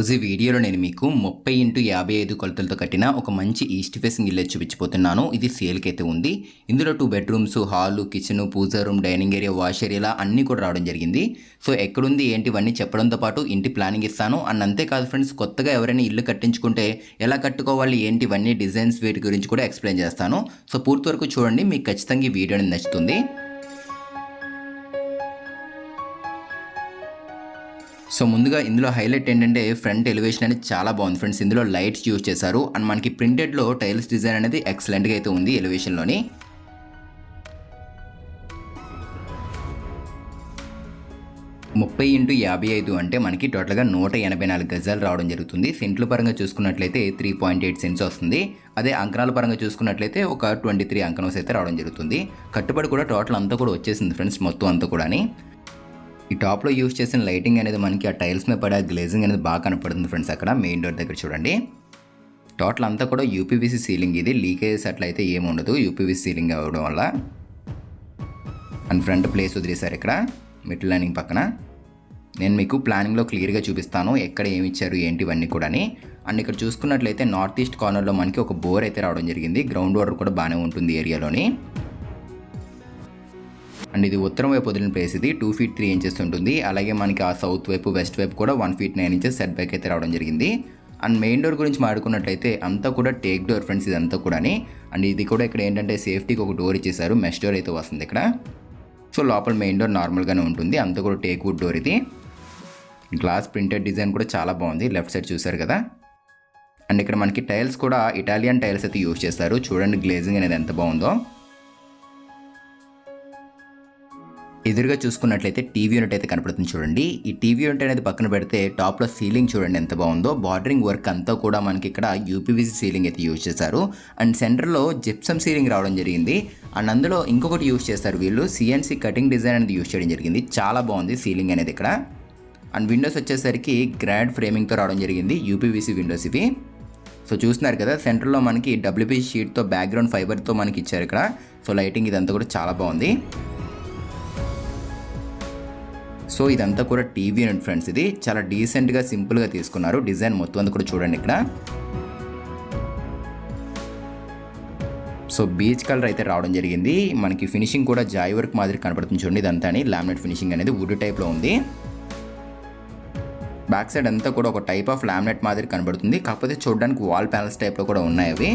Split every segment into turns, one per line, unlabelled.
ఈరోజు వీడియోలో నేను మీకు ముప్పై ఇంటూ యాభై ఐదు కొలతలతో కట్టిన ఒక మంచి ఈస్ట్ ఫేసింగ్ ఇల్లు చూపించిపోతున్నాను ఇది సేల్కి అయితే ఉంది. ఇందులో two bedrooms hall kitchen pooja room dining area wash area ఇలా అన్నీ కూడా రావడం జరిగింది. సో ఎక్కడుంది ఏంటి ఇవన్నీ చెప్పడంతో పాటు ఇంటి ప్లానింగ్ ఇస్తాను. అండ్ అంతేకాదు ఫ్రెండ్స్ కొత్తగా ఎవరైనా ఇల్లు కట్టించుకుంటే ఎలా కట్టుకోవాలి ఏంటి ఇవన్నీ డిజైన్స్ వీటి గురించి కూడా ఎక్స్ప్లెయిన్ చేస్తాను. సో పూర్తి వరకు చూడండి మీకు ఖచ్చితంగా ఈ వీడియో నచ్చుతుంది. సో ముందుగా ఇందులో హైలైట్ ఏంటంటే ఫ్రంట్ ఎలివేషన్ అనేది చాలా బాగుంది ఫ్రెండ్స్. ఇందులో లైట్స్ యూజ్ చేశారు. అండ్ మనకి ప్రింటెడ్లో టైల్స్ డిజైన్ అనేది ఎక్సలెంట్గా అయితే ఉంది ఎలివేషన్లోని ముప్పై ఇంటూ యాభై ఐదు అంటే మనకి టోటల్గా నూట ఎనభై నాలుగు గజాలు రావడం జరుగుతుంది. సెంట్ల పరంగా చూసుకున్నట్లయితే త్రీ పాయింట్ ఎయిట్ సెంట్స్ వస్తుంది. అదే అంకణాల పరంగా చూసుకున్నట్లయితే ఒక ట్వంటీ త్రీ అంకణస్ అయితే రావడం జరుగుతుంది. కట్టుబడి కూడా టోటల్ అంతా కూడా వచ్చేసింది ఫ్రెండ్స్ మొత్తం అంతా కూడాని. ఈ టాప్లో యూస్ చేసిన లైటింగ్ అనేది మనకి ఆ టైల్స్ మీద పడే గ్లేజింగ్ అనేది బాగా కనపడుతుంది ఫ్రెండ్స్ అక్కడ మెయిన్ డోర్ దగ్గర చూడండి. టోటల్ అంతా కూడా యూపీవీసీ సీలింగ్ ఇది లీకేజెస్ అట్లయితే ఏమి ఉండదు యూపీవీసీ సీలింగ్ అవ్వడం వల్ల. అండ్ ఫ్రంట్ ప్లేస్ వదిలేశారు ఇక్కడ మిడ్ లైనింగ్ పక్కన. నేను మీకు ప్లానింగ్లో క్లియర్గా చూపిస్తాను ఎక్కడ ఏమి ఇచ్చారు ఏంటి ఇవన్నీ కూడాని. అండ్ ఇక్కడ చూసుకున్నట్లయితే నార్త్ ఈస్ట్ కార్నర్లో మనకి ఒక బోర్ అయితే రావడం జరిగింది గ్రౌండ్ వాటర్ కూడా బాగానే ఉంటుంది ఏరియాలోని. అండ్ ఇది ఉత్తరం వైపు వదిలిన ప్లేస్ ఇది. టూ ఫీట్ త్రీ ఇంచెస్ ఉంటుంది. అలాగే మనకి ఆ సౌత్ వైపు వెస్ట్ వైపు కూడా one feet nine inches set back అయితే రావడం జరిగింది. అండ్ మెయిన్ డోర్ గురించి మాట్లాడుకున్నట్లయితే అంతా కూడా టేక్ డోర్ ఫ్రెండ్స్ ఇదంతా కూడాని. అండ్ ఇది కూడా ఇక్కడ ఏంటంటే సేఫ్టీకి ఒక డోర్ ఇచ్చేసారు మెష్ డోర్ అయితే వస్తుంది ఇక్కడ. సో లోపల మెయిన్ డోర్ నార్మల్గానే ఉంటుంది. అంతా కూడా టేక్ వుడ్ డోర్ ఇది. గ్లాస్ ప్రింటెడ్ డిజైన్ కూడా చాలా బాగుంది. లెఫ్ట్ సైడ్ చూసారు కదా. అండ్ ఇక్కడ మనకి టైల్స్ కూడా ఇటాలియన్ టైల్స్ అయితే యూజ్ చేస్తారు. చూడండి గ్లేజింగ్ అనేది ఎంత బాగుందో. ఎదురుగా చూసుకున్నట్లయితే టీవీ యూనిట్ అయితే కనపడుతుంది చూడండి. ఈ టీవీ యూనిట్ అనేది పక్కన పెడితే టాప్లో సీలింగ్ చూడండి ఎంత బాగుందో. బార్డరింగ్ వర్క్ అంతా కూడా మనకి ఇక్కడ యూపీవీసీ సీలింగ్ అయితే యూజ్ చేశారు. అండ్ సెంటర్లో జిప్సమ్ సీలింగ్ రావడం జరిగింది. అండ్ అందులో ఇంకొకటి యూజ్ చేస్తారు వీళ్ళు. సిఎన్సీ కటింగ్ డిజైన్ అనేది యూజ్ చేయడం జరిగింది. చాలా బాగుంది సీలింగ్ అనేది ఇక్కడ. అండ్ విండోస్ వచ్చేసరికి గ్రాండ్ ఫ్రేమింగ్తో రావడం జరిగింది. యూపీవీసీ విండోస్ ఇవి. సో చూస్తున్నారు కదా సెంటర్లో మనకి డబ్ల్యూపీ షీట్తో బ్యాక్గ్రౌండ్ ఫైబర్తో మనకి ఇచ్చారు ఇక్కడ. సో లైటింగ్ ఇదంతా కూడా చాలా బాగుంది. సో ఇదంతా కూడా టీవీ యూనిట్ ఫ్రెండ్స్ ఇది చాలా డీసెంట్గా సింపుల్గా తీసుకున్నారు. డిజైన్ మొత్తం అంతా కూడా చూడండి ఇక్కడ. సో బీచ్ కలర్ అయితే రావడం జరిగింది. మనకి ఫినిషింగ్ కూడా జాయ్ వర్క్ మాదిరి కనపడుతుంది చూడండి ఇదంతా అని. లామినేట్ ఫినిషింగ్ అనేది వుడ్ టైప్లో ఉంది. బ్యాక్ సైడ్ అంతా కూడా ఒక టైప్ ఆఫ్ లామినేట్ మాదిరి కనబడుతుంది. కాకపోతే చూడడానికి వాల్ ప్యానల్స్ టైప్లో కూడా ఉన్నాయి అవి.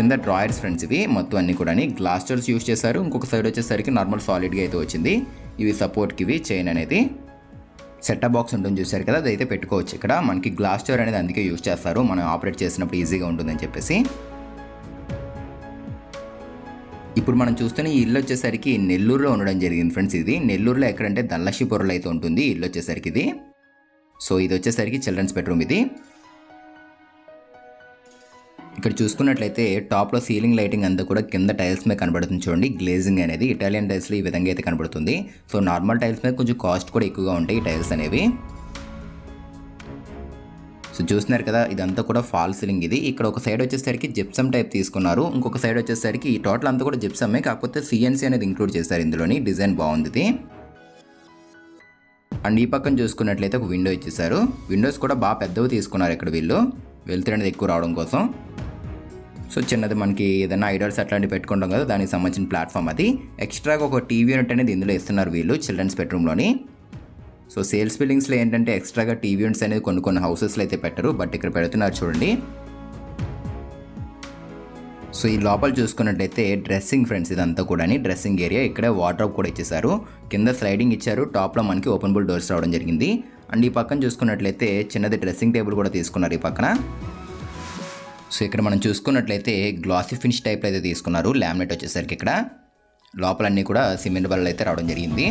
కింద డ్రాయర్స్ ఫ్రెండ్స్ ఇవి. మొత్తం అన్ని కూడా గ్లాస్ డోర్స్ యూస్ చేశారు. ఇంకొక సైడ్ వచ్చేసరికి నార్మల్ సాలిడ్గా అయితే వచ్చింది. ఇవి సపోర్ట్కి ఇవి చైన్ అనేది. సెటప్ బాక్స్ ఉంటుంది చూసారు కదా అదైతే పెట్టుకోవచ్చు ఇక్కడ. మనకి గ్లాస్ డోర్ అనేది అందుకే యూస్ చేస్తారు. మనం ఆపరేట్ చేసినప్పుడు ఈజీగా ఉంటుందని చెప్పేసి. ఇప్పుడు మనం చూస్తున్న ఈ ఇల్లు వచ్చేసరికి నెల్లూరులో ఉండడం జరిగింది ఫ్రెండ్స్ ఇది. నెల్లూరులో ఎక్కడంటే దల్లషిపురంలో అయితే ఉంటుంది ఇల్లు వచ్చేసరికి ఇది. సో ఇది వచ్చేసరికి చిల్డ్రన్స్ బెడ్రూమ్ ఇది. ఇక్కడ చూసుకున్నట్లయితే టాప్లో సీలింగ్ లైటింగ్ అంతా కూడా కింద టైల్స్ మీద కనబడుతుంది చూడండి. గ్లేజింగ్ అనేది ఇటాలియన్ టైల్స్లో ఈ విధంగా అయితే కనబడుతుంది. సో నార్మల్ టైల్స్ మీద కొంచెం కాస్ట్ కూడా ఎక్కువగా ఉంటాయి ఈ టైల్స్ అనేవి. సో చూస్తున్నారు కదా ఇదంతా కూడా ఫాల్ సీలింగ్ ఇది. ఇక్కడ ఒక సైడ్ వచ్చేసరికి జిప్సమ్ టైప్ తీసుకున్నారు. ఇంకొక సైడ్ వచ్చేసరికి ఈ టోటల్ అంతా కూడా జిప్సమే కాకపోతే సిఎన్సీ అనేది ఇంక్లూడ్ చేస్తారు ఇందులోని డిజైన్ బాగుంది ఇది. అండ్ ఈ పక్కన చూసుకున్నట్లయితే ఒక విండో ఇచ్చేసారు విండోస్ కూడా బాగా పెద్దవి తీసుకున్నారు ఇక్కడ వీళ్ళు. వెళ్తురు అనేది ఎక్కువ రావడం కోసం. సో చిన్నది మనకి ఏదైనా ఐడల్స్ అట్లాంటివి పెట్టుకుంటాం కదా దానికి సంబంధించిన ప్లాట్ఫామ్ అది. ఎక్స్ట్రాగా ఒక టీవీ యూనిట్ అనేది ఇందులో ఇస్తున్నారు వీళ్ళు చిల్డ్రన్స్ బెడ్రూమ్లోని. సో సేల్స్ బిల్డింగ్స్లో ఏంటంటే ఎక్స్ట్రాగా టీవీ యూనిట్స్ అనేది కొన్ని కొన్ని హౌసెస్లో అయితే పెట్టరు బట్ ఇక్కడ పెడుతున్నారు చూడండి. సో ఈ లోపల చూసుకున్నట్టయితే డ్రెస్సింగ్ ఫ్రెండ్స్ ఇదంతా కూడా డ్రెస్సింగ్ ఏరియా. ఇక్కడే వాటర్ కూడా ఇచ్చేసారు కింద స్లైడింగ్ ఇచ్చారు టాప్లో మనకి ఓపెన్ బుల్ డోర్స్ రావడం జరిగింది. అండ్ ఈ పక్కన చూసుకున్నట్లయితే చిన్నది డ్రెస్సింగ్ టేబుల్ కూడా తీసుకున్నారు ఈ పక్కన. సో ఇక్కడ మనం చూసుకున్నట్లయితే గ్లాసీ ఫినిష్ టైప్లో అయితే తీసుకున్నారు. ల్యామినేట్ వచ్చేసరికి ఇక్కడ లోపలన్నీ కూడా సిమెంట్ బల్లలు అయితే రావడం జరిగింది.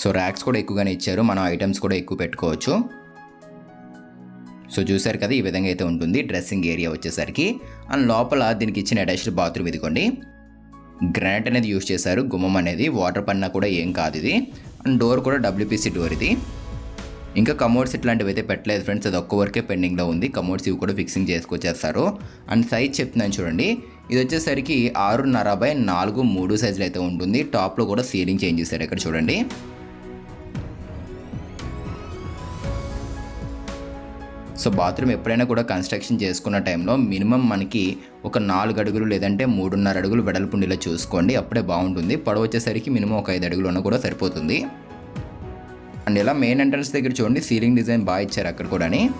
సో ర్యాక్స్ కూడా ఎక్కువగానే ఇచ్చారు. మనం ఐటమ్స్ కూడా ఎక్కువ పెట్టుకోవచ్చు. సో చూసారు కదా ఈ విధంగా అయితే ఉంటుంది. డ్రెస్సింగ్ ఏరియా వచ్చేసరికి. అండ్ లోపల దీనికి ఇచ్చిన అటాచ్డ్ బాత్రూమ్ ఇదిగోండి. గ్రానైట్ అనేది యూజ్ చేశారు. గుమ్మం అనేది. వాటర్ పడినా కూడా ఏం కాదు ఇది. అండ్ డోర్ కూడా డబ్ల్యూపీసీ డోర్ ఇది. ఇంకా కమోడ్స్ ఇట్లాంటివి అయితే పెట్టలేదు ఫ్రెండ్స్ అది ఒక్క వరకే పెండింగ్లో ఉంది. కమోడ్స్ ఇవి కూడా ఫిక్సింగ్ చేసుకొచ్చేస్తారు. అండ్ సైజ్ చెప్తున్నాను చూడండి. ఇది వచ్చేసరికి ఆరున్నర బై నాలుగు మూడు సైజులు అయితే ఉంటుంది. టాప్లో కూడా సీలింగ్ చేంజ్ చేశారు ఇక్కడ చూడండి. సో బాత్రూమ్ ఎప్పుడైనా కూడా కన్స్ట్రక్షన్ చేసుకున్న టైంలో మినిమం మనకి ఒక నాలుగు అడుగులు లేదంటే మూడున్నర అడుగులు వెడల్పుండిలో చూసుకోండి. అప్పుడే బాగుంటుంది. పొడవ వచ్చేసరికి మినిమం ఒక ఐదు అడుగులు ఉన్నా కూడా సరిపోతుంది. అండ్ ఇలా మెయిన్ ఎంట్రన్స్ దగ్గర చూడండి సీలింగ్ డిజైన్ బాగా ఇచ్చారు అక్కడ కూడాని.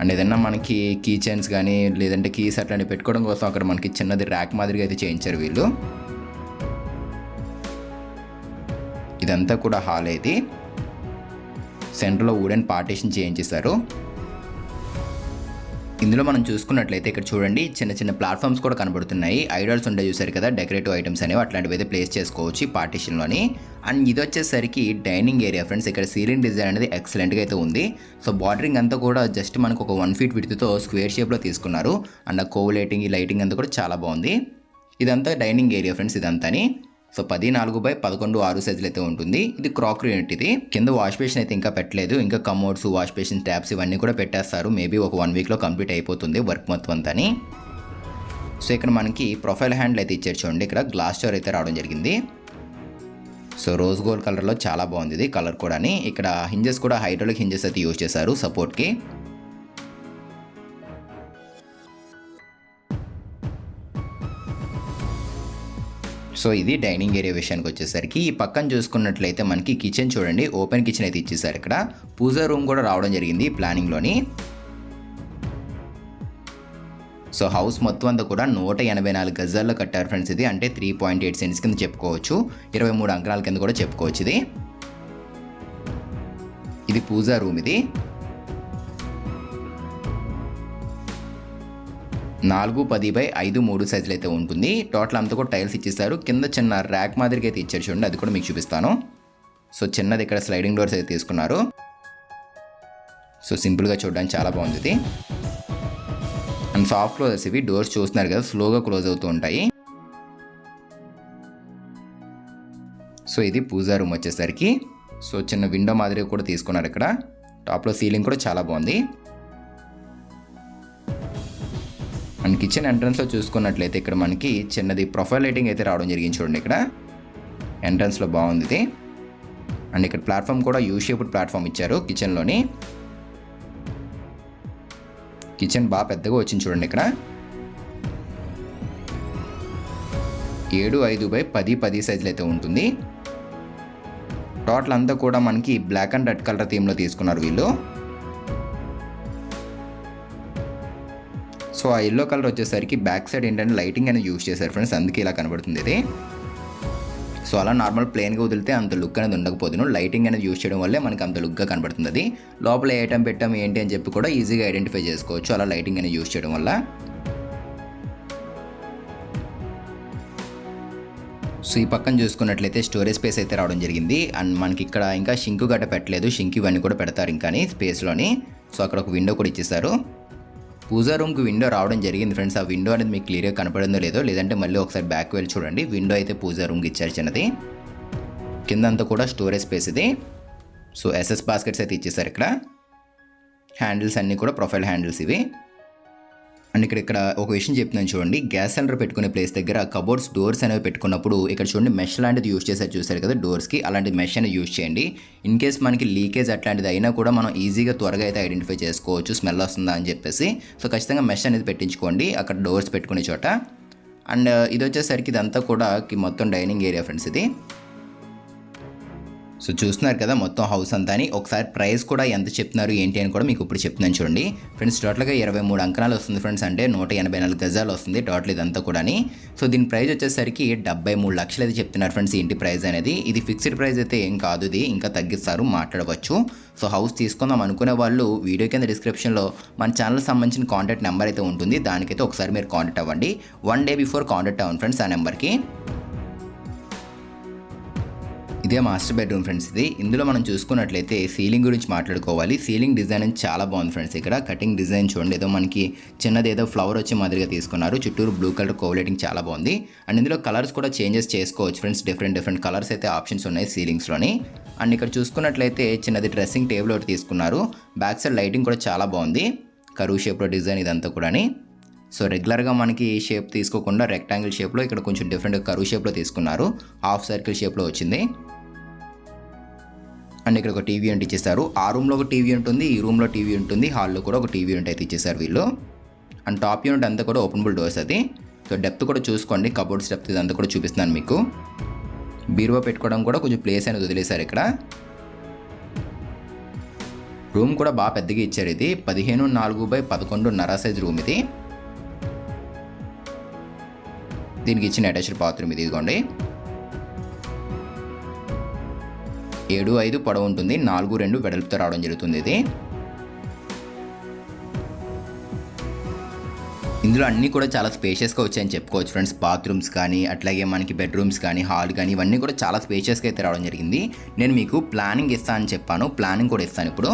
అండ్ ఏదన్నా మనకి కీ చైన్స్ కానీ లేదంటే కీస్ అట్లాంటివి పెట్టుకోవడం కోసం అక్కడ మనకి చిన్నది ర్యాక్ మాదిరిగా అయితే చేయించారు వీళ్ళు. ఇదంతా కూడా హాల్ ఇది. సెంటర్లో వుడెన్ పార్టీషన్ చేయించేశారు. ఇందులో మనం చూసుకున్నట్లయితే ఇక్కడ చూడండి చిన్న చిన్న ప్లాట్ఫామ్స్ కూడా కనబడుతున్నాయి. ఐడల్స్ ఉండే చూసారు కదా డెకరేటివ్ ఐటమ్స్ అనేవి అట్లాంటివి అయితే ప్లేస్ చేసుకోవచ్చు పార్టీషన్లోని అండ్ ఇది వచ్చేసరికి డైనింగ్ ఏరియా ఫ్రెండ్స్ ఇక్కడ సీలింగ్ డిజైన్ అనేది ఎక్సలెంట్గా అయితే ఉంది. సో బార్డరింగ్ అంతా కూడా జస్ట్ మనకు ఒక వన్ ఫీట్ విడుతుతో స్క్వేర్ షేప్లో తీసుకున్నారు. అండ్ ఆ కోవ్ లైటింగ్ ఈ లైటింగ్ అంతా కూడా చాలా బాగుంది. ఇదంతా డైనింగ్ ఏరియా ఫ్రెండ్స్ ఇదంతాని. సో పది నాలుగు బై పదకొండు ఆరు సైజులు అయితే ఉంటుంది. ఇది క్రాకరీ యూనిట్ ఇది. కింద వాష్ బేసిన్ అయితే ఇంకా పెట్టలేదు. ఇంకా కమోడ్స్ వాష్ బేసిన్ ట్యాప్స్ ఇవన్నీ కూడా పెట్టేస్తారు. మేబీ ఒక వన్ వీక్లో కంప్లీట్ అయిపోతుంది వర్క్ మొత్తం అంతాని. సో ఇక్కడ మనకి ప్రొఫైల్ హ్యాండ్లు అయితే ఇచ్చారు చూడండి. ఇక్కడ గ్లాస్ డోర్ అయితే రావడం జరిగింది. సో రోజ్ గోల్డ్ కలర్లో చాలా బాగుంది ఇది కలర్ కూడా ఇక్కడ హింజెస్ కూడా హైడ్రోలిక్ హింజెస్ అయితే యూజ్ చేశారు సపోర్ట్కి. సో ఇది డైనింగ్ ఏరియా విషయానికి వచ్చేసరికి. ఈ పక్కన చూసుకున్నట్లయితే మనకి కిచెన్ చూడండి. ఓపెన్ కిచెన్ అయితే ఇచ్చేసారు ఇక్కడ. పూజా రూమ్ కూడా రావడం జరిగింది ప్లానింగ్లోని. సో హౌస్ మొత్తం అంతా కూడా నూట ఎనభై నాలుగు గజాల్లో కట్టారు ఫ్రెండ్స్ ఇది. అంటే త్రీ పాయింట్ ఎయిట్ సెంట్స్ కింద చెప్పుకోవచ్చు. ఇరవై మూడు అంకరాల కింద కూడా చెప్పుకోవచ్చు ఇది. ఇది పూజా రూమ్ ఇది. నాలుగు పది బై ఐదు మూడు సైజులు అయితే ఉంటుంది. టోటల్ అంతా కూడా టైల్స్ ఇచ్చేసారు కింద చిన్న ర్యాక్ మాదిరిగా అయితే ఇచ్చారు చూడండి అది కూడా మీకు చూపిస్తాను. సో చిన్నది ఇక్కడ స్లైడింగ్ డోర్స్ అయితే తీసుకున్నారు. సో సింపుల్గా చూడడానికి చాలా బాగుంది ఇది. అండ్ సాఫ్ట్ క్లోజర్స్ ఇవి డోర్స్ చూస్తున్నారు కదా స్లోగా క్లోజ్ అవుతూ ఉంటాయి. సో ఇది పూజా రూమ్ వచ్చేసరికి. సో చిన్న విండో మాదిరిగా కూడా తీసుకున్నారు ఇక్కడ. టాప్లో సీలింగ్ కూడా చాలా బాగుంది. అండ్ కిచెన్ ఎంట్రన్స్లో చూసుకున్నట్లయితే ఇక్కడ మనకి చిన్నది ప్రొఫైల్ లైటింగ్ అయితే రావడం జరిగింది చూడండి ఇక్కడ. ఎంట్రన్స్లో బాగుంది ఇది. అండ్ ఇక్కడ ప్లాట్ఫామ్ కూడా యూ షేప్డ్ ప్లాట్ఫామ్ ఇచ్చారు కిచెన్లోని కిచెన్ బాగా పెద్దగా వచ్చింది చూడండి ఇక్కడ. ఏడు ఐదు బై పది పది సైజులు అయితే ఉంటుంది. టోటల్ అంతా కూడా మనకి బ్లాక్ అండ్ రెడ్ కలర్ థీమ్లో తీసుకున్నారు వీళ్ళు. సో ఆ ఎల్లో కలర్ వచ్చేసరికి బ్యాక్ సైడ్ ఏంటంటే లైటింగ్ అనేది యూస్ చేశారు ఫ్రెండ్స్ అందుకే ఇలా కనబడుతుంది ఇది. సో అలా నార్మల్ ప్లెయిన్గా వదిలితే అంత లుక్ అనేది ఉండకపోదును లైటింగ్ అనేది యూస్ చేయడం వల్లే మనకి అంత లుక్గా కనబడుతుంది అది. లోపల ఏ ఐటమ్ పెట్టాం ఏంటి అని చెప్పి కూడా ఈజీగా ఐడెంటిఫై చేసుకోవచ్చు. అలా లైటింగ్ అనేది యూస్ చేయడం వల్ల. సో ఈ పక్కన చూసుకున్నట్లయితే స్టోరేజ్ స్పేస్ అయితే రావడం జరిగింది. అండ్ మనకి ఇక్కడ ఇంకా షింకు గట్ట పెట్టలేదు. షింక్ ఇవన్నీ కూడా పెడతారు ఇంకా స్పేస్లోని సో అక్కడ ఒక విండో కూడా ఇచ్చేసారు. పూజా రూమ్కి విండో రావడం జరిగింది. ఫ్రెండ్స్ ఆ విండో అనేది మీకు క్లియర్గా కనపడిందో లేదో లేదంటే మళ్ళీ ఒకసారి బ్యాక్ వెళ్ళి చూడండి. విండో అయితే పూజా రూమ్కి ఇచ్చారు చిన్నది. కింద కూడా స్టోరేజ్ స్పేస్ ఇది. సో ఎస్ఎస్ బాస్కెట్స్ అయితే ఇచ్చేసారు ఇక్కడ. హ్యాండిల్స్ అన్నీ కూడా ప్రొఫైల్ హ్యాండిల్స్ ఇవి. అండ్ ఇక్కడ ఇక్కడ ఒక విషయం చెప్తున్నాను చూడండి. గ్యాస్ సిలిండర్ పెట్టుకునే ప్లేస్ దగ్గర కబోర్డ్స్ డోర్స్ అనేవి పెట్టుకున్నప్పుడు ఇక్కడ చూడండి మెష్ లాంటిది యూస్ చేసారు చూసారు కదా డోర్స్కి అలాంటి మెష్ అనేది యూస్ చేయండి. ఇన్ కేస్ మనకి లీకేజ్ అట్లాంటిది అయినా కూడా మనం ఈజీగా త్వరగా అయితే ఐడెంటిఫై చేసుకోవచ్చు. స్మెల్ వస్తుందా అని చెప్పేసి. సో ఖచ్చితంగా మెష్ అనేది పెట్టించుకోండి. అక్కడ డోర్స్ పెట్టుకునే చోట. అండ్ ఇది వచ్చేసరికి ఇదంతా కూడా మొత్తం డైనింగ్ ఏరియా ఫ్రెండ్స్ ఇది. సో చూస్తున్నారు కదా మొత్తం హౌస్ అంతా అని. ఒకసారి ప్రైస్ కూడా ఎంత చెప్తున్నారు ఏంటి అని కూడా మీకు ఇప్పుడు చెప్తున్నాను చూడండి. ఫ్రెండ్స్ టోటల్గా ఇరవై మూడు అంకణాలు వస్తుంది ఫ్రెండ్స్. అంటే నూట ఎనభై నాలుగు గజాలు వస్తుంది టోటల్ ఇదంతా కూడా సో దీని ప్రైస్ వచ్చేసరికి డెబ్బై మూడు లక్షలు అయితే చెప్తున్నారు ఫ్రెండ్స్ ఇంటి ప్రైస్ అనేది. ఇది ఫిక్స్డ్ ప్రైస్ అయితే ఏం కాదు ఇది ఇంకా తగ్గిస్తారు మాట్లాడవచ్చు. సో హౌస్ తీసుకుందాం అనుకునే వాళ్ళు వీడియో కింద డిస్క్రిప్షన్లో మన ఛానల్ సంబంధించిన కాంటాక్ట్ నెంబర్ అయితే ఉంటుంది. దానికైతే ఒకసారి మీరు కాంటాక్ట్ అవ్వండి. వన్ డే బిఫోర్ కాంటాక్ట్ అవ్వండి ఫ్రెండ్స్ ఆ నెంబర్కి. ఇదే మాస్టర్ బెడ్రూమ్ ఫ్రెండ్స్ ఇది. ఇందులో మనం చూసుకున్నట్లయితే సీలింగ్ గురించి మాట్లాడుకోవాలి. సీలింగ్ డిజైన్ అనేది చాలా బాగుంది ఫ్రెండ్స్ ఇక్కడ. కటింగ్ డిజైన్ చూడండి. ఏదో మనకి చిన్నది ఏదో ఫ్లవర్ వచ్చే మాదిరిగా తీసుకున్నారు. చుట్టూరు బ్లూ కలర్ కోవలేటింగ్ చాలా బాగుంది. అండ్ ఇందులో కలర్స్ కూడా చేంజెస్ చేసుకోవచ్చు ఫ్రెండ్స్ డిఫరెంట్ డిఫరెంట్ కలర్స్ అయితే ఆప్షన్స్ ఉన్నాయి సీలింగ్స్లోని అండ్ ఇక్కడ చూసుకున్నట్లయితే చిన్నది డ్రెస్సింగ్ టేబుల్ ఒకటి తీసుకున్నారు. బ్యాక్ సైడ్ లైటింగ్ కూడా చాలా బాగుంది. కరువు షేప్లో డిజైన్ ఇదంతా కూడా సో రెగ్యులర్గా మనకి షేప్ తీసుకోకుండా రెక్టాంగిల్ షేప్లో ఇక్కడ కొంచెం డిఫరెంట్ కరువు షేప్లో తీసుకున్నారు. హాఫ్ సర్కిల్ షేప్లో వచ్చింది. అండ్ ఇక్కడ ఒక టీవీ అంటే ఇచ్చేసారు ఆ రూమ్లో ఒక టీవీ ఉంటుంది ఈ రూమ్లో టీవీ ఉంటుంది హాల్లో కూడా ఒక టీవీ యూనిట్ అయితే ఇచ్చేసారు వీళ్ళు. అండ్ టాప్ యూనిట్ అంతా కూడా ఓపెనబుల్ డోర్స్ అది. సో డెప్త్ కూడా చూసుకోండి కబోర్డ్స్ డెప్త్ ఇదంతా కూడా చూపిస్తున్నాను మీకు. బీరువా పెట్టుకోవడం కూడా కొంచెం ప్లేస్ అనేది వదిలేశారు ఇక్కడ. రూమ్ కూడా బాగా పెద్దగా ఇచ్చారు ఇది. పదిహేను నాలుగు బై పదకొండున్నర సైజ్ రూమ్ ఇది. దీనికి ఇచ్చిన అటాచ్డ్ బాత్రూమ్ ఇది ఇదిగోండి. ఏడు ఐదు పొడవు ఉంటుంది. నాలుగు రెండు వెడల్పుతో రావడం జరుగుతుంది ఇది. ఇందులో అన్నీ కూడా చాలా స్పేషియస్గా వచ్చాయని చెప్పుకోవచ్చు ఫ్రెండ్స్. బాత్రూమ్స్ కానీ అట్లాగే మనకి బెడ్రూమ్స్ కానీ హాల్ కానీ ఇవన్నీ కూడా చాలా స్పేషియస్గా అయితే రావడం జరిగింది. నేను మీకు ప్లానింగ్ ఇస్తాను అని చెప్పాను. ప్లానింగ్ కూడా ఇస్తాను ఇప్పుడు.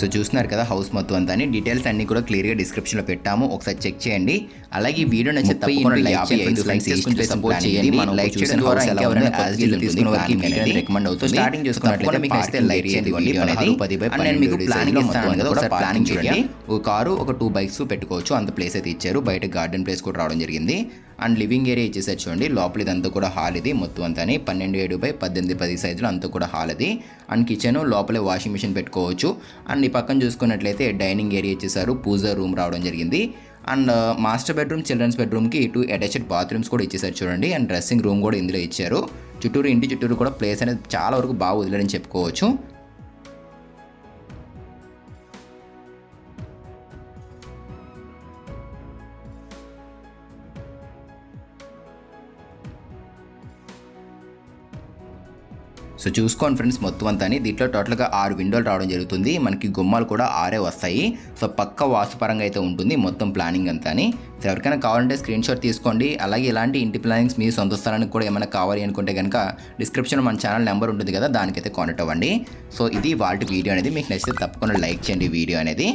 సో చూస్తున్నారు కదా హౌస్ మొత్తం అంతా అని. డీటెయిల్స్ అన్ని కూడా క్లియర్గా డిస్క్రిప్షన్లో పెట్టాము. ఒకసారి చెక్ చేయండి. అలాగే ఈ వీడియో నచ్చితే తప్పకుండా చేయండి సపోర్ట్ చేయండి. మనం లైక్ చేయడం ద్వారా తీసుకున్న వారికి రికమెండ్ అవుతుంది. స్టార్టింగ్ చేసుకున్నట్లయితే మీకు అయితే లైక్ చేయండి వీడియో అనేది పది బై నేను మీకు ప్లానింగ్ ఇస్తాను కదా ఒకసారి ప్లానింగ్ చూడండి ఒక కారు ఒక టూ బైక్స్ పెట్టుకోవచ్చు. అంత ప్లేస్ అయితే ఇచ్చారు. బయట గార్డెన్ ప్లేస్ కూడా రావడం జరిగింది. అండ్ లివింగ్ ఏరియా ఇచ్చేసారు చూడండి. లోపల ఇదంతా కూడా హాల్ ఇది. మొత్తం అంతా పన్నెండు ఏడు బై పద్దెనిమిది పది సైజులో అంతా కూడా హాల్ అది. అండ్ కిచెన్ లోపలే వాషింగ్ మిషన్ పెట్టుకోవచ్చు. అండ్ ఈ పక్కన చూసుకున్నట్లయితే డైనింగ్ ఏరియా ఇచ్చేసారు. పూజా రూమ్ రావడం జరిగింది. అండ్ మాస్టర్ బెడ్రూమ్ చిల్డ్రన్స్ బెడ్రూమ్కి ఇటు అటాచ్డ్ బాత్రూమ్స్ కూడా ఇచ్చేసారు చూడండి. అండ్ డ్రెస్సింగ్ రూమ్ కూడా ఇందులో ఇచ్చారు. చుట్టూరు ఇంటి చుట్టూరు కూడా ప్లేస్ అనేది చాలా వరకు బాగా వదిలేదని చెప్పుకోవచ్చు. సో చూసుకోండి ఫ్రెండ్స్ మొత్తం అంతా దీంట్లో టోటల్గా ఆరు విండోలు రావడం జరుగుతుంది. మనకి గుమ్మాలు కూడా ఆరే వస్తాయి. సో పక్క వాస్తుపరంగా అయితే ఉంటుంది మొత్తం ప్లానింగ్ అంతా సో ఎవరికైనా కావాలంటే స్క్రీన్ షాట్ తీసుకోండి. అలాగే ఇలాంటి ఇంటి ప్లానింగ్స్ మీ సొంత స్థలానికి కూడా ఏమైనా కావాలి అనుకుంటే కనుక డిస్క్రిప్షన్లో మన ఛానల్ నెంబర్ ఉంటుంది కదా దానికైతే కాంటాక్ట్ అవ్వండి. సో ఇది వాటి వీడియో అనేది. మీకు నచ్చితే తప్పకుండా లైక్ చేయండి వీడియో అనేది.